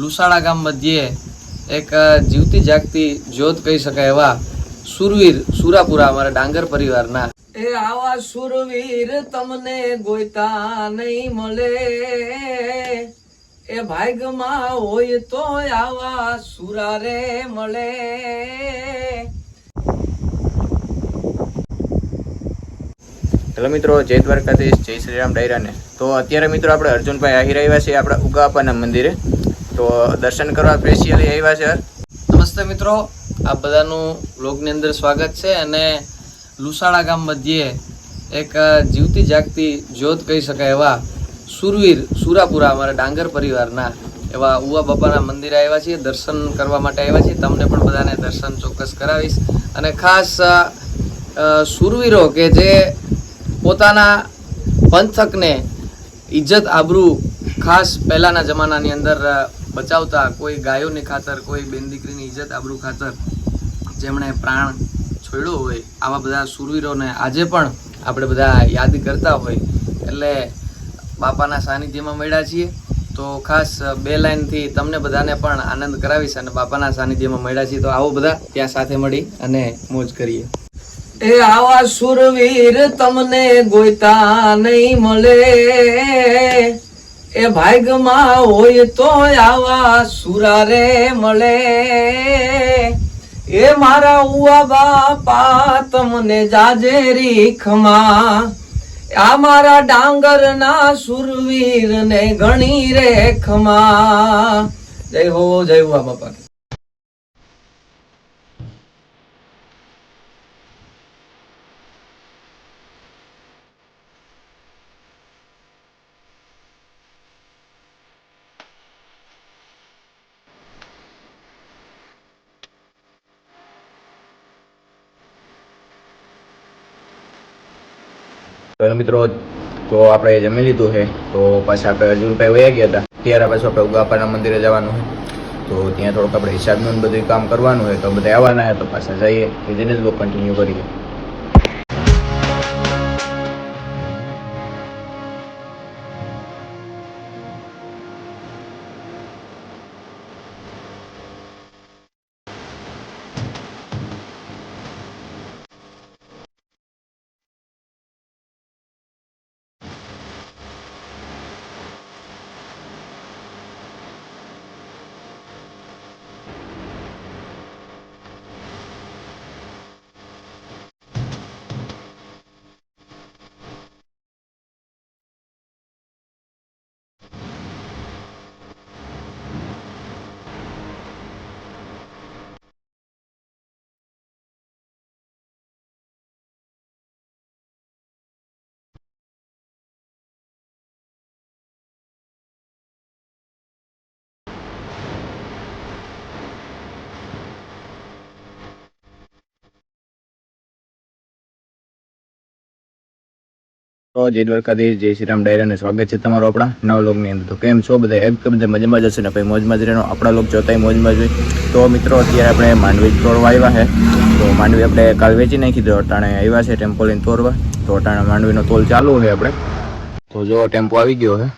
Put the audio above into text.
લુસાડા ગામ મધ્યે એક જીવતી જાગતી જ્યોત કહી શકાય એવા સુરવીર સુરાપુરા અમારા ડાંગર પરિવારના. એ આવા સુરવીર તમને ગોઈતા નહીં મળે. એ ભાગમાં હોય તો આવા સુરારે મળે. હેલો મિત્રો જય દ્વારકાધીશ જય શ્રીરામ ડાયરાને. તો અત્યારે મિત્રો આપણે અર્જુનભાઈ આહી રહ્યા છીએ આપણા ઉગાપાના મંદિરે. તો દર્શન કરવા સ્પેશિયલી આવ્યા છે. નમસ્તે મિત્રો આપ બધાનું વ્લોગની અંદર સ્વાગત છે અને લુસાડા ગામ મધ્યે એક જીવતી જાગતી જ્યોત કહી શકાય એવા સુરવીર સુરાપુરા અમારા ડાંગર પરિવારના એવા ઉવા બાપાના મંદિરે આવ્યા છીએ, દર્શન કરવા માટે આવ્યા છીએ. તમને પણ બધાને દર્શન ચોક્કસ કરાવીશ. અને ખાસ સુરવીરો કે જે પોતાના પંથકને ઇજ્જત આબરૂ ખાસ પહેલાંના જમાનાની અંદર બચાવતા, કોઈ ગાયોની ખાતર, કોઈ બેન દીકરીની ઇજ્જત આબરૂ ખાતર જેમણે પ્રાણ છોડ્યો હોય, આવા બધા સુરવીરોને આજે પણ આપણે બધા યાદ કરતા હોય. એટલે બાપાના સાનિધ્યમાં મળ્યા છીએ. તો ખાસ બે લાઈનથી તમને બધાને પણ આનંદ કરાવીશ અને બાપાના સાનિધ્યમાં મળ્યા છીએ. તો આવો બધા ત્યાં સાથે મળી અને મોજ કરીએ. એ આવા સુરવીર તમને ગોઈતા નહીં મળે. એ ભાગમાં હોય તો આવા સુરારે મળે. એ મારા ઉવા બાપા તમને જાજે રીખમાં. આ મારા ડાંગરના સુરવીર ને ઘણી રેખમાં. જય હો, જય ઉવા બાપા. તો મિત્રો, તો આપણે જમી લીધું છે. તો પાછા આપણે અર્જુનભાઈ વયા ગયા હતા. ત્યારે પાછું આપણે ઉગાપાના મંદિરે જવાનું છે. તો ત્યાં થોડુંક આપણે હિસાબનું બધું કામ કરવાનું હોય તો બધા આવવાના હોય તો પાછા જઈએ. કે જ બહુ કન્ટિન્યુ કરીએ. તો જય દ્વારકાધીશ જય શ્રી રામ ડાયરાને સ્વાગત છે તમારો આપણા નવ લોકની અંદર. તો કેમ છો બધા? એક બધા મજામાં જ હશે ને? ભાઈ મોજમાં જ રહેનો? આપણા લોક જોતાય મોજમાં જ હોય. તો મિત્રો, અત્યારે આપણે માંડવી તોડવા આવ્યા છે તો માંડવી આપણે કાલ વેચી નાખી દો અટાણે આવ્યા છે ટેમ્પો લઈને તોડવા. તો અટાણે માંડવીનો તોલ ચાલુ છે આપણે. તો જો ટેમ્પો આવી ગયો છે